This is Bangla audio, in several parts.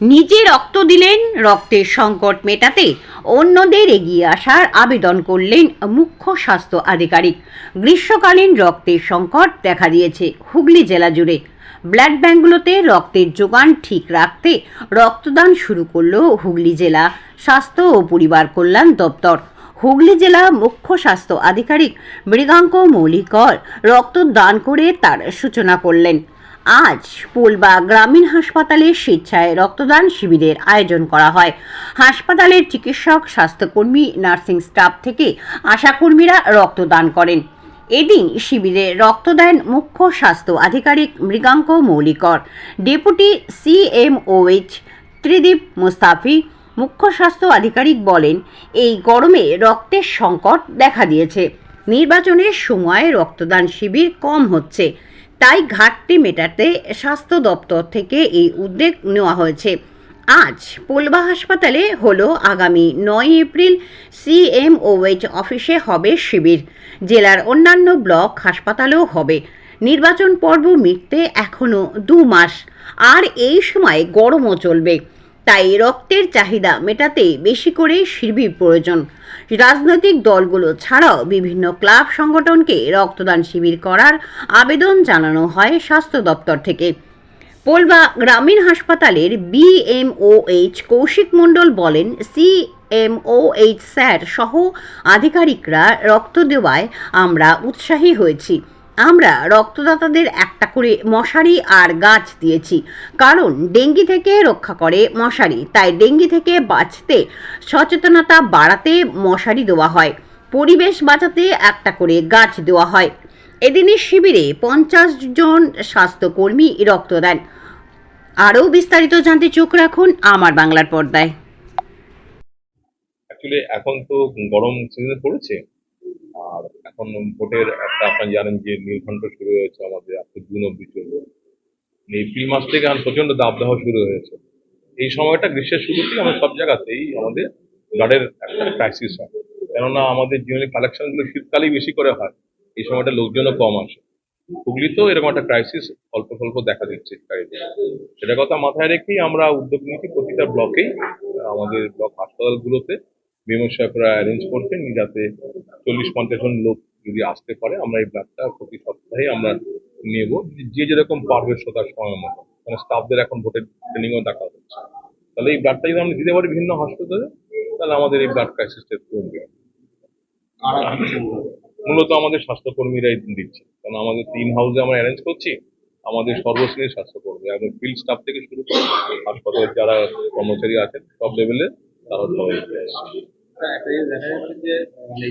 নিজে রক্ত দিলেন, রক্তের সংকট মেটাতে অন্যদের এগিয়ে আসার আবেদন করলেন মুখ্য স্বাস্থ্য আধিকারিক। গ্রীষ্মকালীন রক্তের সংকট দেখা দিয়েছে হুগলি জেলা জুড়ে। ব্লাড ব্যাঙ্কগুলোতে রক্তের যোগান ঠিক রাখতে রক্তদান শুরু করল হুগলি জেলা স্বাস্থ্য ও পরিবার কল্যাণ দপ্তর। হুগলি জেলা মুখ্য স্বাস্থ্য আধিকারিক মৃগাঙ্ক মৌলিকর রক্তদান করে তার সূচনা করলেন। আজ পোলবা গ্রামীণ হাসপাতালে স্বেচ্ছায় রক্তদান শিবিরের আয়োজন করা হয়। হাসপাতালের চিকিৎসক, স্বাস্থ্যকর্মী, নার্সিং স্টাফ থেকে আশাকর্মীরা রক্তদান করেন। এদিন শিবিরে রক্ত দেন মুখ্য স্বাস্থ্য আধিকারিক মৃগাঙ্ক মৌলিকর, ডেপুটি সিএমওএইচ ত্রিদীপ মুস্তাফি, মুখ্য স্বাস্থ্য আধিকারিক বলেন, এই গরমে রক্তের সংকট দেখা দিয়েছে। নির্বাচনের সময় রক্তদান শিবির কম হচ্ছে। তাই ঘাটতি মেটাতে স্বাস্থ্য দপ্তর থেকে এই উদ্যোগ নেওয়া হয়েছে। আজ পোলবা হাসপাতালে হলো আগামী নয় এপ্রিল সিএমওএইচ অফিসে হবে শিবির। জেলার অন্যান্য ব্লক হাসপাতালেও হবে। নির্বাচন পর্ব মিটতে এখনও দু মাস। আর এই সময় গরমও চলবে। তাই রক্তের চাহিদা মেটাতে বেশি করে শিবির প্রয়োজন। রাজনৈতিক দলগুলো ছাড়াও বিভিন্ন ক্লাব সংগঠনকে রক্তদান শিবির করার আবেদন জানানো হয় স্বাস্থ্য দপ্তর থেকে। পোলবা গ্রামীণ হাসপাতালের বিএমওএইচ কৌশিক মণ্ডল বলেন সিএমওএইচ স্যার সহ আধিকারিকরা রক্ত দেওয়ায় আমরা উৎসাহী হয়েছি। আমরা রক্তদাতাদের একটা করে মশারি আর গাছ দিয়েছি। কারণ ডেঙ্গি থেকে রক্ষা করে মশারি। তাই ডেঙ্গি থেকে বাঁচতে সচেতনতা বাড়াতে মশারি দেওয়া হয়। পরিবেশ বাঁচাতে একটা করে গাছ দেওয়া হয়। এদিনের শিবিরে পঞ্চাশ জন স্বাস্থ্যকর্মী রক্ত দেন। আরও বিস্তারিত জানতে চোখ রাখুন আমার বাংলার পর্দায়। এখন তো গরম সিজন পড়েছে। আর এখন ভোটের একটা আপনারা জানেন যে নীলকণ্ঠ শুরু হয়েছে আমাদের আজকে জুন অব্দি চলবে। এপ্রিল মাস থেকে এখন প্রচণ্ড দাবদাহ শুরু হয়েছে। এই সময়টা গ্রীষ্মের শুরুতেই আমাদের সব জায়গাতেই আমাদের ব্লাডের একটা ক্রাইসিস হয়। কেননা আমাদের জেনারেলি কালেকশনগুলো শীতকালেই বেশি করে হয়। এই সময়টা লোকজনও কম আসে। হুগলিতেও এরকম একটা ক্রাইসিস অল্প স্বল্প দেখা দিচ্ছে সেটা কথা মাথায় রেখেই আমরা উদ্যোগ নিয়েছি প্রতিটা ব্লকেই আমাদের ব্লক হাসপাতালগুলোতে বিমর্শকরা অ্যারেঞ্জ করছেন যাতে চল্লিশ পঞ্চাশ জন লোক যদি আসতে পারে, আমরা এই ব্লাডটা প্রতি সপ্তাহে আমরা নেব। যে যেরকম পারবে শ্রোতার সময় মতো। মানে স্টাফদের এখন ভোটের ট্রেনিংও দেখা হচ্ছে। তাহলে এই ব্লাডটা যদি আমরা দিতে পারি বিভিন্ন হাসপাতালে, তাহলে আমাদের এই ব্লাড ক্রাইসিসটা কমবে। মূলত আমাদের স্বাস্থ্যকর্মীরাই দিচ্ছে। কারণ আমাদের তিন হাউসে আমরা অ্যারেঞ্জ করছি, আমাদের সর্বশ্রেণীর স্বাস্থ্যকর্মী। একদম ফিল্ড স্টাফ থেকে শুরু করে হাসপাতালের যারা কর্মচারী আছেন, সব লেভেলে তারা সবাই মানে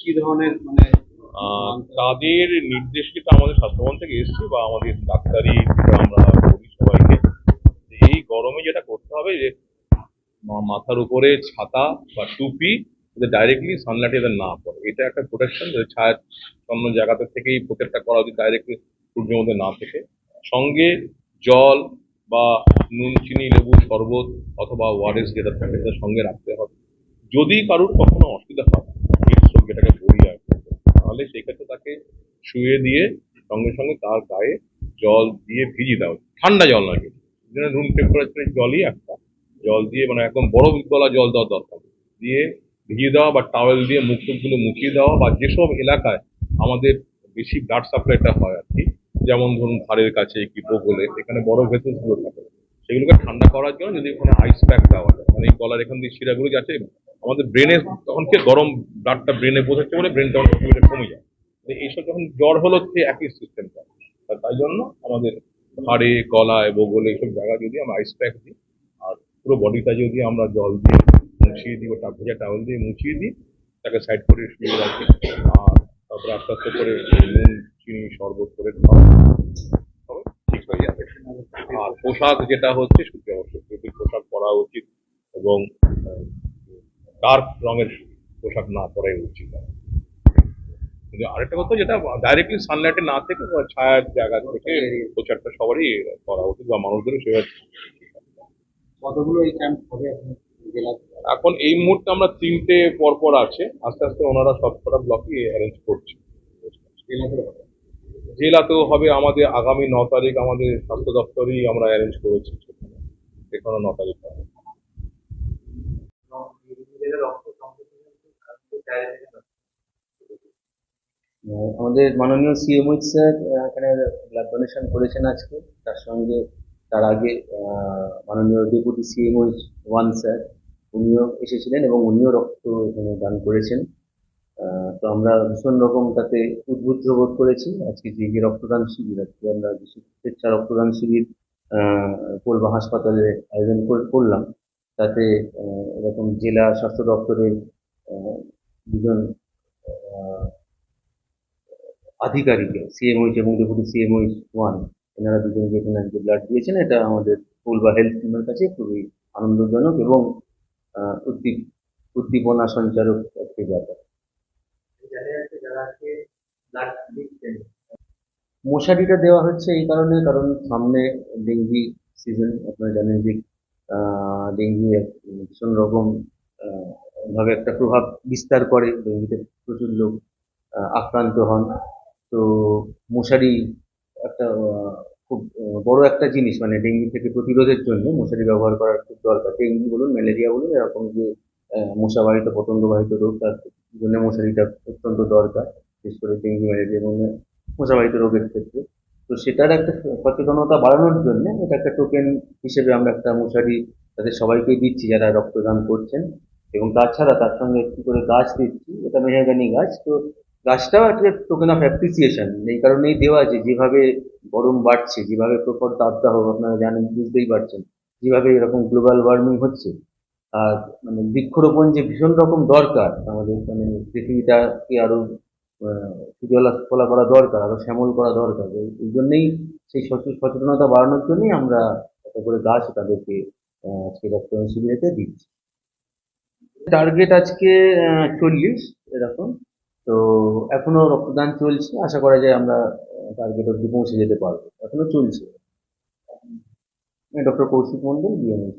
কি ধরনের মানে তাদের নির্দেশিত আমাদের স্বাস্থ্যভবন থেকে এসছে বা আমাদের ডাক্তারি আমরা করি সবাইকে। এই গরমে যেটা করতে হবে যে মাথার উপরে ছাতা বা টুপি ডাইরেক্টলি সানলাইট এদের না পড়ে। এটা একটা প্রোটেকশন ছায়া অন্য জায়গাতে থেকেই প্রোটেক্টটা করা উচিত ডাইরেক্টলি সূর্যের মধ্যে না থেকে। সঙ্গে জল বা নুন, চিনি, লেবু, শরবত অথবা ওয়ারেস যেটা সেটা সঙ্গে রাখতে হবে। যদি কারোর কখনো অসুবিধা হয় হিটস্ট্রোক যেটাকে বলি আর তাহলে সেই ক্ষেত্রে তাকে শুয়ে দিয়ে সঙ্গে সঙ্গে তার গায়ে জল দিয়ে ভিজিয়ে দেওয়া। ঠান্ডা জল নয় কিন্তু। রুম টেম্পারেচারের জলই একটা। জল দিয়ে মানে একদম বরফ গলা জল দেওয়া দরকার দিয়ে ভিজিয়ে দেওয়া বা টাওয়েল দিয়ে মুখ টুকগুলো মুছিয়ে দেওয়া বা যেসব এলাকায় আমাদের বেশি ব্লাড সাপ্লাইটা হয় আর কি যেমন ধরুন ঘাড়ের কাছে কি বগলে এখানে বড় ভেসেলসগুলো থাকে। সেগুলোকে ঠান্ডা করার জন্য যদি ওখানে আইস প্যাক দেওয়া যায় মানে এই গলার এখান দিয়ে শিরাগুলো যাচ্ছে আমাদের ব্রেনে তখন কি গরম ব্লাডটা ব্রেনে পৌঁছাচ্ছে বলে ব্রেন তখন কমে যায়। তো এইসব যখন জ্বর হলো সে একই সিস্টেমটা তাই জন্য আমাদের ঘাড়ে গলায়, বগলে এইসব জায়গা যদি আমরা আইস প্যাক দিই, আর পুরো বডিটা যদি আমরা জল দিয়ে মুছিয়ে দিই, ওটা ভেজা টাওয়েল দিয়ে মুছিয়ে দিই, তাকে সাইড করে শুয়ে রাখি, আর তারপরে আস্তে আস্তে করে নুন চিনি শরবত করে খাওয়া তবে ঠিক হয়ে যাবে। আর পোশাক যেটা হচ্ছে সূর্য অবশ্যই পোশাক পরা উচিত এবং ডার্ক রঙের পোশাক না পরাই উচিত। কিন্তু আরেকটা কথা যেটা ডাইরেক্টলি সানলাইটে না থেকে ছায়ার জায়গা থেকে প্রচারটা সবারই করা উচিত বা মানুষদেরও সেভাবে কতগুলো এই ক্যাম্প হবে এখন এই মুহূর্তে আমরা তিনটে পরপর আছে। আস্তে আস্তে ওনারা সব কটা ব্লকই অ্যারেঞ্জ করছে জেলাতেও হবে, আমাদের আগামী ন তারিখ আমাদের স্বাস্থ্য দপ্তরেই আমরা অ্যারেঞ্জ করেছি সেখানে। ন তারিখ হবে আমাদের মাননীয় সিএমও স্যার এখানে ব্লাড ডোনেশন করেছেন আজকে। তার সঙ্গে, তার আগে মাননীয় ডেপুটি সিএমও ওয়ান স্যার উনিও এসেছিলেন এবং উনিও রক্ত এখানে দান করেছেন। তো আমরা ভীষণ রকম তাতে উদ্বুদ্ধ বোধ করেছি। আজকে যে রক্তদান শিবির, আজকে আমরা স্বেচ্ছা রক্তদান শিবির কোলবা হাসপাতালে আয়োজন কর- করলাম। তাতে এরকম জেলা স্বাস্থ্য দপ্তরের দুজন আধিকারিক সিএমওইচ এবং ডেপুটি সিএমওইচ ওয়ান এনারা দুজন যেখানে আজকে ব্লাড দিয়েছেন, এটা আমাদের স্কুল বা হেলথ টিমের কাছে খুবই আনন্দজনক এবং উদ্দীপ, উদ্দীপনা সঞ্চারক একটি ব্যাপার যারা আছে যারা আজকে ব্লাড দিচ্ছেন মশারিটা দেওয়া হচ্ছে এই কারণে, কারণ সামনে ডেঙ্গি সিজন আপনারা জানেন যে ডেঙ্গি ভীষণ রকম ভাবে একটা প্রভাব বিস্তার করে। ডেঙ্গিতে প্রচুর লোক আক্রান্ত হন। তো মশারি একটা, খুব বড় একটা জিনিস মানে ডেঙ্গি থেকে প্রতিরোধের জন্য মশারি ব্যবহার করার খুব দরকার। ডেঙ্গি বলুন, ম্যালেরিয়া বলুন, এরকম যে মশাবাহিত পতঙ্গবাহিত রোগ, তার জন্য মশারিটা অত্যন্ত দরকার, বিশেষ করে ডেঙ্গি, ম্যালেরিয়া এবং মশাবাহিত রোগের ক্ষেত্রে। তো সেটার একটা সচেতনতা বাড়ানোর জন্য এটা একটা টোকেন হিসেবে আমরা একটা মশারি তাদের সবাইকে দিচ্ছি যারা রক্তদান করছেন। এবং তাছাড়া তার সঙ্গে একটি করে গাছ দিচ্ছি, এটা মেহগানি গাছ। তো গাছটাও একটা টোকেন অফ অ্যাপ্রিসিয়েশন এই কারণেই দেওয়া আছে, যেভাবে গরম বাড়ছে, যেভাবে প্রখর তাপদাহ আপনারা জানেন, বুঝতেই পারছেন, যেভাবে এরকম গ্লোবাল ওয়ার্মিং হচ্ছে মানে বৃক্ষরোপণ যে ভীষণ রকম দরকার আমাদের মানে পৃথিবীটাকে আরও আহ, সুজলা ফলা করা দরকার আরও শ্যামল করা দরকার এই- জন্যেই সেই সচে- সচেতনতা বাড়ানোর জন্যই আমরা একটা করে গাছ তাদেরকে আজকে রক্তদান শিবিরেতে দিচ্ছি। টার্গেট আজকে চল্লিশ এরকম। তো এখনও রক্তদান চলছে আশা করা যায় আমরা টার্গেট অব্দি পৌঁছে যেতে পারব। এখনও চলছে। Doctor Kaushik Mondal BMS